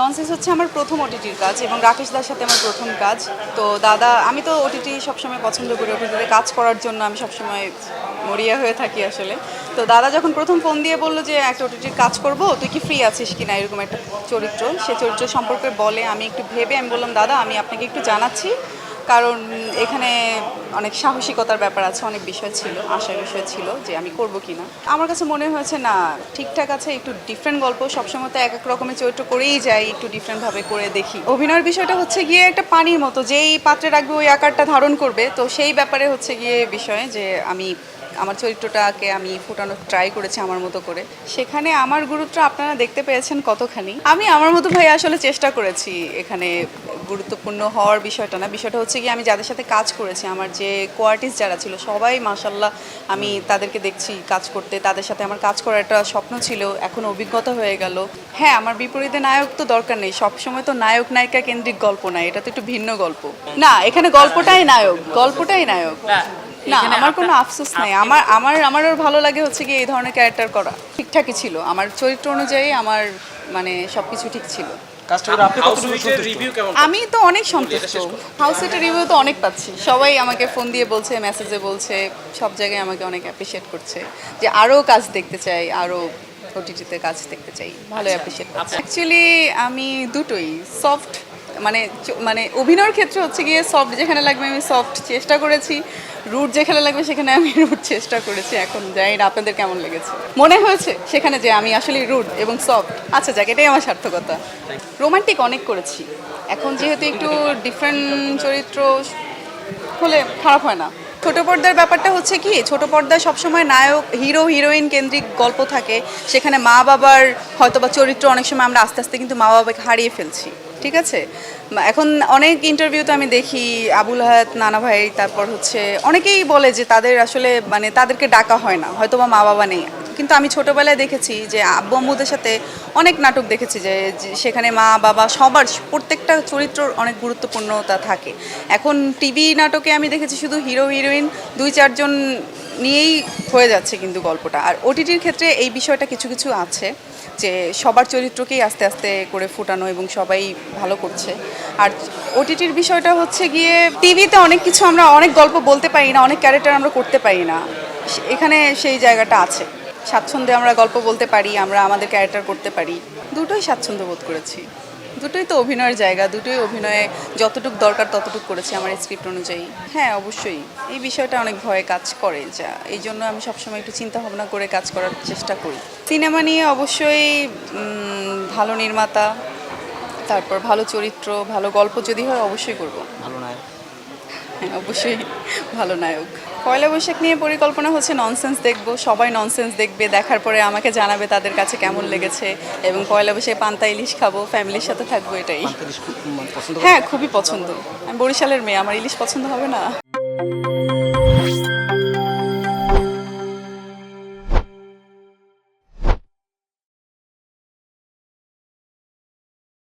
Nonsense হচ্ছে আমার প্রথম ওটিটির কাজ এবং রাকেশ দার সাথে আমার প্রথম কাজ। তো দাদা, আমি তো ওটিটি সবসময় পছন্দ করি ওটিটিতে কাজ করার জন্য আমি সবসময় মরিয়া হয়ে থাকি আসলে। তো দাদা যখন প্রথম ফোন দিয়ে বলল যে একটা ওটিটির কাজ করব, তুই কি ফ্রি আছিস কি না এরকম একটা চরিত্র? সে চরিত্র সম্পর্কে বলে, আমি একটু ভেবে আমি বললাম, দাদা, আমি আপনাকে একটু জানাচ্ছি। কারণ এখানে অনেক সাহসিকতার ব্যাপার আছে, অনেক বিষয় ছিল, আশার বিষয় ছিল যে আমি করব কি না আমার কাছে মনে হয়েছে, না, ঠিকঠাক আছে, একটু ডিফারেন্ট গল্প সবসময় তো এক এক রকমের চরিত্র করেই যাই, একটু ডিফারেন্টভাবে করে দেখি। অভিনয়ের বিষয়টা হচ্ছে গিয়ে একটা পানির মতো, যেই পাত্রে রাখবে ওই আকারটা ধারণ করবে, তো সেই ব্যাপারে হচ্ছে গিয়ে বিষয়ে যে আমি আমার চরিত্রটাকে আমি ফোটানোর ট্রাই করেছি আমার মতো করে। সেখানে আমার গুরুত্ব আপনারা দেখতে পেয়েছেন কতখানি। আমি আমার মতো ভাই আসলে চেষ্টা করেছি এখানে গুরুত্বপূর্ণ হওয়ার বিষয়টা না। বিষয়টা হচ্ছে কি আমি যাদের সাথে কাজ করেছি, আমার যে কোয়ার্টিস্ট যারা ছিল, সবাই মাসাল্লাহ আমি তাদেরকে দেখছি কাজ করতে। তাদের সাথে আমার কাজ করার একটা স্বপ্ন ছিল, এখন অভিজ্ঞতা হয়ে গেল। হ্যাঁ আমার বিপরীতে নায়ক তো দরকার নেই। সবসময় তো নায়ক, নায়িকা কেন্দ্রিক গল্প না এটা তো একটু ভিন্ন গল্প। না, এখানে গল্পটাই নায়ক গল্পটাই নায়ক। না আমার কোনো আফসোস নাই। আমার আমার আমার ওর ভালো লাগে হচ্ছে কি এই ধরনের ক্যারেক্টার করা। ঠিকঠাকই ছিল। আমার চরিত্র অনুযায়ী আমার মানে সবকিছু ঠিক ছিল। আমি তো অনেক সন্তুষ্ট। হাউস এটার রিভিউ তো অনেক পাচ্ছি। সবাই আমাকে ফোন দিয়ে বলছে মেসেজে বলছে সব জায়গায় আমাকে অনেক অ্যাপ্রিসিয়েট করছে। যে আরও কাজ দেখতে চাই আরও ওটিটিতে কাজ দেখতে চাই। ভালো অ্যাপ্রিসিয়েট করছে। অ্যাকচুয়ালি আমি দুটোই। সফট মানে মানে অভিনয়ের ক্ষেত্রে হচ্ছে গিয়ে সফট যেখানে লাগবে আমি সফট চেষ্টা করেছি রুট যেখানে লাগবে সেখানে আমি রুট চেষ্টা করেছি, এখন জানি না, আপনাদের কেমন লেগেছে? মনে হয়েছে সেখানে যে আমি আসলে রুট এবং সফট আচ্ছা যাক, এটাই আমার সার্থকতা। রোমান্টিক অনেক করেছি। এখন যেহেতু একটু ডিফারেন্ট চরিত্র, হলে খারাপ হয় না। ছোট পর্দার ব্যাপারটা হচ্ছে কি, ছোট পর্দায় সবসময় নায়ক হিরো হিরোইন কেন্দ্রিক গল্প থাকে। সেখানে মা বাবার হয়তো বা চরিত্র অনেক সময় আমরা আস্তে আস্তে কিন্তু মা বাবাকে হারিয়ে ফেলছি। ঠিক আছে? এখন অনেক ইন্টারভিউতে আমি দেখি, আবুল হায়াত, নানা ভাই, তারপর হচ্ছে অনেকেই বলে যে তাদের আসলে মানে তাদেরকে ডাকা হয় না, হয়তো বা মা বাবা নেই। কিন্তু আমি ছোটবেলায় দেখেছি যে আব্বু আম্মুদের সাথে অনেক নাটক দেখেছি যে সেখানে মা, বাবা সবার প্রত্যেকটা চরিত্রর অনেক গুরুত্বপূর্ণতা থাকে। এখন টিভি নাটকে আমি দেখেছি শুধু হিরো হিরোইন দুই, চারজন নিয়েই হয়ে যাচ্ছে কিন্তু গল্পটা। আর ওটিটির ক্ষেত্রে এই বিষয়টা কিছু কিছু আছে যে সবার চরিত্রকেই আস্তে আস্তে করে ফুটানো এবং সবাই ভালো করছে। আর ওটিটির বিষয়টা হচ্ছে গিয়ে, টিভিতে অনেক কিছু আমরা অনেক গল্প বলতে পারি না, অনেক ক্যারেক্টার আমরা করতে পারি না। এখানে সেই জায়গাটা আছে। স্বাচ্ছন্দ্যে আমরা গল্প বলতে পারি, আমরা আমাদের ক্যারেক্টার করতে পারি। দুটোই স্বাচ্ছন্দ্য বোধ করেছি। দুটোই তো অভিনয়ের জায়গা, দুটোই অভিনয়ে যতটুকু দরকার ততটুকু করেছি আমার স্ক্রিপ্ট অনুযায়ী। হ্যাঁ অবশ্যই। এই বিষয়টা অনেক ভয়ে কাজ করে, যা, এই জন্য আমি সবসময় একটু চিন্তা ভাবনা করে কাজ করার চেষ্টা করি। সিনেমা নিয়ে অবশ্যই ভালো নির্মাতা, তারপর ভালো চরিত্র, ভালো গল্প যদি হয় অবশ্যই করব। ভালো নায়ক। অবশ্যই ভালো নায়ক। পয়লা বৈশাখ নিয়ে পরিকল্পনা হচ্ছে ননসেন্স দেখব সবাই ননসেন্স দেখবে দেখার পরে আমাকে জানাবে তাদের কাছে কেমন লেগেছে এবং পয়লা বৈশাখে পান্তা ইলিশ খাব ফ্যামিলির সাথে থাকব এটাই? হ্যাঁ খুবই পছন্দ। আমি বরিশালের মেয়ে আমার ইলিশ পছন্দ হবে না।